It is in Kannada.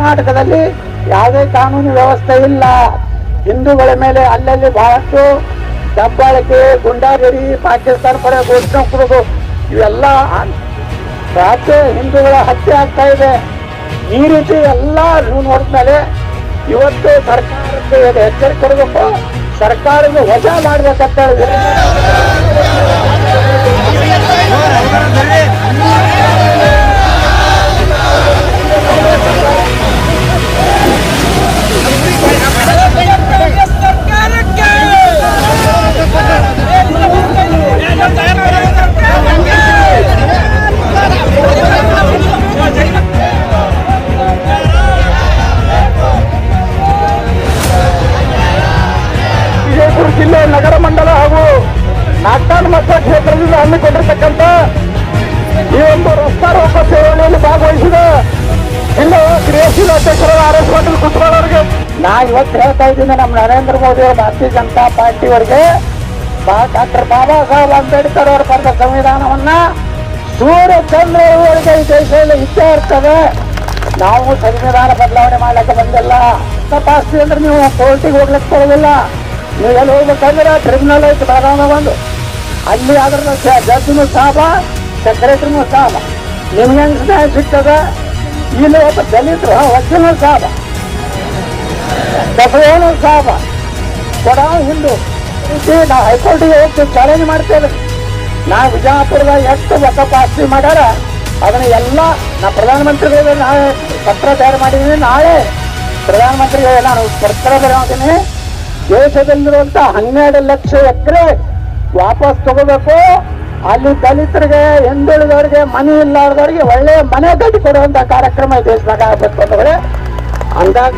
ಕರ್ನಾಟಕದಲ್ಲಿ ಯಾವುದೇ ಕಾನೂನು ವ್ಯವಸ್ಥೆ ಇಲ್ಲ. ಹಿಂದೂಗಳ ಮೇಲೆ ಅಲ್ಲಲ್ಲಿ ಬಹಳಷ್ಟು ದಬ್ಬಾಳಿಕೆ, ಗುಂಡಾಗಿರಿ, ಪಾಕಿಸ್ತಾನ ಪರ ಘೋಷಣೆ ಇವೆಲ್ಲ ರಾಜ್ಯ ಹಿಂದೂಗಳ ಹತ್ಯೆ ಆಗ್ತಾ ಇದೆ. ಈ ರೀತಿ ಎಲ್ಲ ನೋಡಿದ್ಮೇಲೆ ಇವತ್ತು ಸರ್ಕಾರಕ್ಕೆ ಎಚ್ಚರಿಕೆ ಕೊಡಬೇಕು? ಸರ್ಕಾರದ ವಜಾ ಮಾಡಬೇಕಂತ ಹೇಳಿ ಹಮ್ಮಿಕೊಂಡಿರ್ತಕ್ಕಂಥ ಈ ಒಂದು ರಸ್ತಾ ರೋಕ ಸೇವನೆಯಲ್ಲಿ ಭಾಗವಹಿಸಿದ ಇಲ್ಲ ಕ್ರಿಯಾಶೀಲ ಅಧ್ಯಕ್ಷರ ಆರ್ ಎಸ್ ಪಾಟೀಲ್ ಕುತ್ವಾಲ್ ಅವರಿಗೆ ನಾ ಇವತ್ತು ಹೇಳ್ತಾ ಇದ್ದೀನಿ ನಮ್ಮ ನರೇಂದ್ರ ಮೋದಿ ಅವರು ಭಾರತೀಯ ಜನತಾ ಪಾರ್ಟಿ ಅವರಿಗೆ. ಡಾಕ್ಟರ್ ಬಾಬಾ ಸಾಹೇಬ್ ಅಂಬೇಡ್ಕರ್ ಅವರು ಬರೆದ ಸಂವಿಧಾನವನ್ನ ಸೂರ್ಯ ಚಂದ್ರ ಇವರಿಗೆ ಈ ದೇಶದಲ್ಲಿ ಇದ್ದೇ ಇರ್ತದೆ. ನಾವು ಸಂವಿಧಾನ ಬದಲಾವಣೆ ಮಾಡ್ಲಿಕ್ಕೆ ಬಂದಿಲ್ಲ. ತಪಾಸ್ತಿ ಅಂದ್ರೆ ನೀವು ಕೋರ್ಟಿಗೆ ಹೋಗ್ಲಿಕ್ಕೆ ಬರೋದಿಲ್ಲ. ನೀವು ಎಲ್ಲಿ ಹೋಗ್ಬೇಕಂದ್ರೆ ಟ್ರಿಬ್ಯುನಲ್ ಐತೆ ಬೆಳಗಾವ ಒಂದು ಅಲ್ಲಿ ಅದರ ಜಡ್ಜ್ನು ಸಾಬ ಸೆಕ್ರೆಟರಿನೂ ಸಾಬ ನಿಮ್ಗೆ ಹೆಂಗ್ ನ್ಯಾಯ ಸಿಗ್ತದ? ಇಲ್ಲಿ ಒಬ್ಬ ದಲಿತರು ವಕೀಲನ ಸಾಬ ಬಸವೇನು ಸಾಬ ಕೊಡ ಹಿಂದೂ. ನಾ ಹೈಕೋರ್ಟಿಗೆ ಹೋಗಿ ಚಾಲೆಂಜ್ ಮಾಡ್ತೇವೆ ನಾ ವಿಜಯಪುರದಾಗ ಎಷ್ಟು ವಕಫ್ ಆಸ್ತಿ ಮಾಡ್ಯಾರ, ಅದನ್ನ ಎಲ್ಲ ನಾ ಪ್ರಧಾನಮಂತ್ರಿಗಳಿಗೆ ನಾಳೆ ಪತ್ರ ತಯಾರು ಮಾಡಿದ್ದೀನಿ ನಾಳೆ ಪ್ರಧಾನಮಂತ್ರಿಗಳಿಗೆ ನಾನು ಪತ್ರ ಬರೋದೀನಿ ದೇಶದಲ್ಲಿರುವಂತ ಹನ್ನೆರಡು ಲಕ್ಷ ಎಕರೆ ವಾಪಸ್ ತಗೋಬೇಕು. ಅಲ್ಲಿ ದಲಿತರಿಗೆ, ಹಿಂದುಳಿದವರಿಗೆ ಮನೆ ಇಲ್ಲಾರ್ದವರಿಗೆ ಒಳ್ಳೆ ಮನೆ ಕಟ್ಟಿ ಕೊಡುವಂತ ಕಾರ್ಯಕ್ರಮ ದೇಶದಾಗ ಆಗ್ಬೇಕು ಅಂದಾಗ